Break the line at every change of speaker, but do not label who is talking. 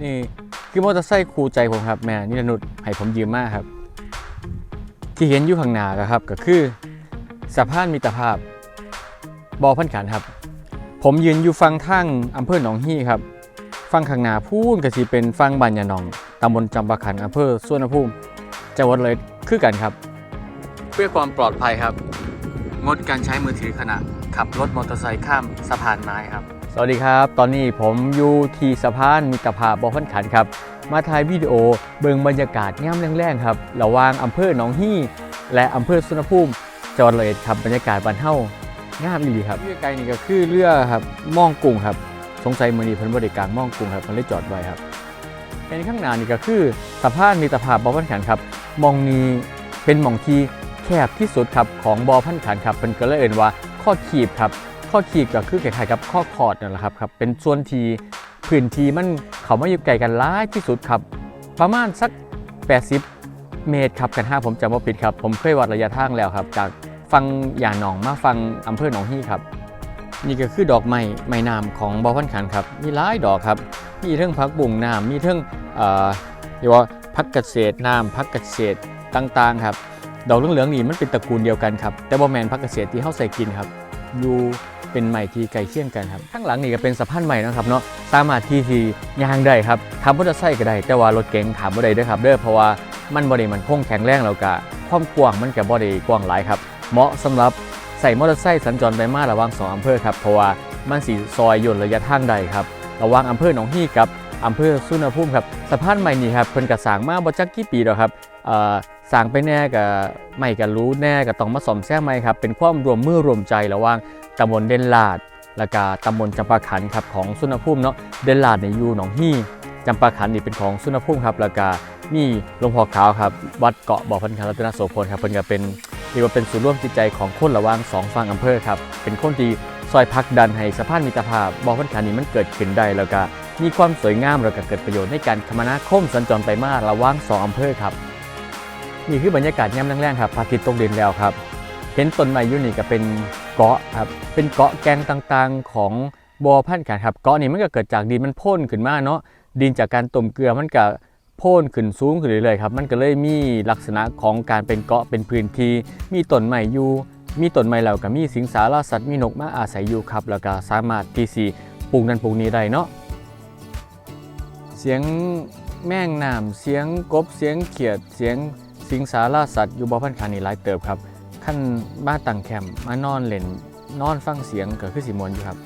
นี่คือมอเตอร์ไซค์คู่ใจผมครับแม่นิรนุชให้ผมยืมมาครับ ที่เห็นอยู่ข้างหน้าก็ครับ ก็คือสะพานมิตรภาพบอพันขันครับ ผมยืนอยู่ฟังทางอำเภอหนองฮีครับฟังข้างหน้าพูนก็สิเป็นฟังบันยาหนองตำบลจำปาขันอำเภอสวนภูมิจังหวัดเลยคือกันครับ เพื่อความปลอดภัยครับ งดการใช้มือถือขณะขับรถมอเตอร์ไซค์ข้ามสะพานไม้ครับ สวัสดีครับ ตอนนี้ผมอยู่ที่สะพานมิตรภาพบ่อพันขันครับ มาถ่ายวิดีโอเบิงบรรยากาศย่ำแรงๆครับ ระหว่างอำเภอหนองฮี่ และอำเภอสุนภูมิจังหวัดเลยครับ บรรยากาศบ้านเฮางามดีครับเรือไกลนี่ก็คือเรือครับม่องกุ้งครับ สงสัยมือนี้เพิ่นบ่ได้กลางม่องกุ้งครับเพิ่นเลยจอดไว้ครับเห็นข้างหน้านี่ก็คือสะพานมิตรภาพบ่อพันขันครับมองนี้เป็นมองที่แคบที่สุดครับของบ่อพันขันครับเพิ่นก็เลยเอ่นว่าข้อขีบครับ ข้อขีบก็คือคล้ายๆกับข้อคอร์ดนั่นแหละครับครับ เป็นส่วนที่พื้นที่มันเขามาอยู่ไกลกันหลายที่สุดครับ ประมาณสัก 80 เมตรครับกันห้าผมจำว่าผิดครับ ผมเคยวัดระยะทางแล้วครับ จากฟังยาหนองมาฟังอำเภอหนองฮี่ครับ นี่ก็คือดอกไม้ไม้น้ำของบอพันขันครับ มีหลายดอกครับ มีเรื่องพักบุ่งน้ำมีเรื่องเอ่อเรียกว่าพักเกษตรน้ำพักเกษตรต่างๆครับดอกเหลืองๆนี่มันเป็นตระกูลเดียวกันครับแต่บอแมนพักเกษตรที่เข้าใส่กินครับอยู่ เป็นใหม่ที่ไกลเคียงกันครับข้างหลังนี่ก็เป็นสะพานใหม่นะครับเนาะสามารถที่ที่ยางได้ครับทำมอเตอร์ไซค์ก็ได้ แต่ว่ารถเก๋งถามบ่ได้เด้อครับเด้อเพราะว่ามันบ่ได้มันคงแข็งแรงแล้วก็ความกว้างมันก็บ่ได้กว้างหลายครับเหมาะสำหรับใส่มอเตอร์ไซค์สัญจรไปมาระหว่างสองอำเภอครับเพราะว่ามันสีซอยย่นระยะทางใดครับระหว่างอำเภอหนองฮี่กับอำเภอสุนภูมิครับสะพานใหม่นี่ครับเพิ่นก็สร้างมาบ่จักกี่ปีแล้วครับ สร้างไปแน่ก็ไม่ก็รู้แน่ก็ต้องมาซ่อมแซมใหมครับ เป็นความรวมมือรวมใจระหว่างตำบลเดนลาด แล้วก็ตำบลจำปาขันครับของสุนภูมิเนาะเดนลาดในยูหนองฮี่จำปาขันนี่เป็นของสุนภูมิครับแล้วก็มีหลวงพ่อขาวครับวัดเกาะบ่อพันคารัตนโสพลครับเพิ่นก็เป็นเรียกว่าเป็นศูนย์ร่วมจิตใจของคนระหว่างสองฝั่งอำเภอครับเป็นคนที่ซอยพักดันให้สะพานมิตรภาพบ่อพันคานี้มันเกิดขึ้นได้แล้วก็มีความสวยงามแล้วก็เกิดประโยชน์ในการคมนาคมสัญจรไปมาระหว่างสองอำเภอครับ นี่คือบรรยากาศย่ำแรงๆครับพระอาทิตย์ตกดินแล้วครับ เห็นต้นไม้อยุ่นี่ก็เป็นเกาะครับ เป็นเกาะแกงต่างๆของบอพันธุ์กันครับ เกาะนี่มันก็เกิดจากดินมันพ่นขึ้นมาเนาะ ดินจากการต้มเกลือมันก็พ่นขึ้นสูงขึ้นเรื่อยๆครับ มันก็เลยมีลักษณะของการเป็นเกาะเป็นพื้นที่ มีต้นไม้อยู่ มีต้นไม้แล้วก็มีสิงสารสัตว์ มีนกมาอาศัยอยู่ครับ แล้วก็สามารถที่สิปลูกนั้นปลูกนี้ได้เนาะ เสียงแม่งน้ำเสียงกบ เสียงเขียด เสียง สิงสารสัตว์อยู่บ่อพันคานี่หลายเติบครับขั้นบ้านตังแคมป์มานอนเล่นนอนฟังเสียงก็คือสิมวนอยู่ครับ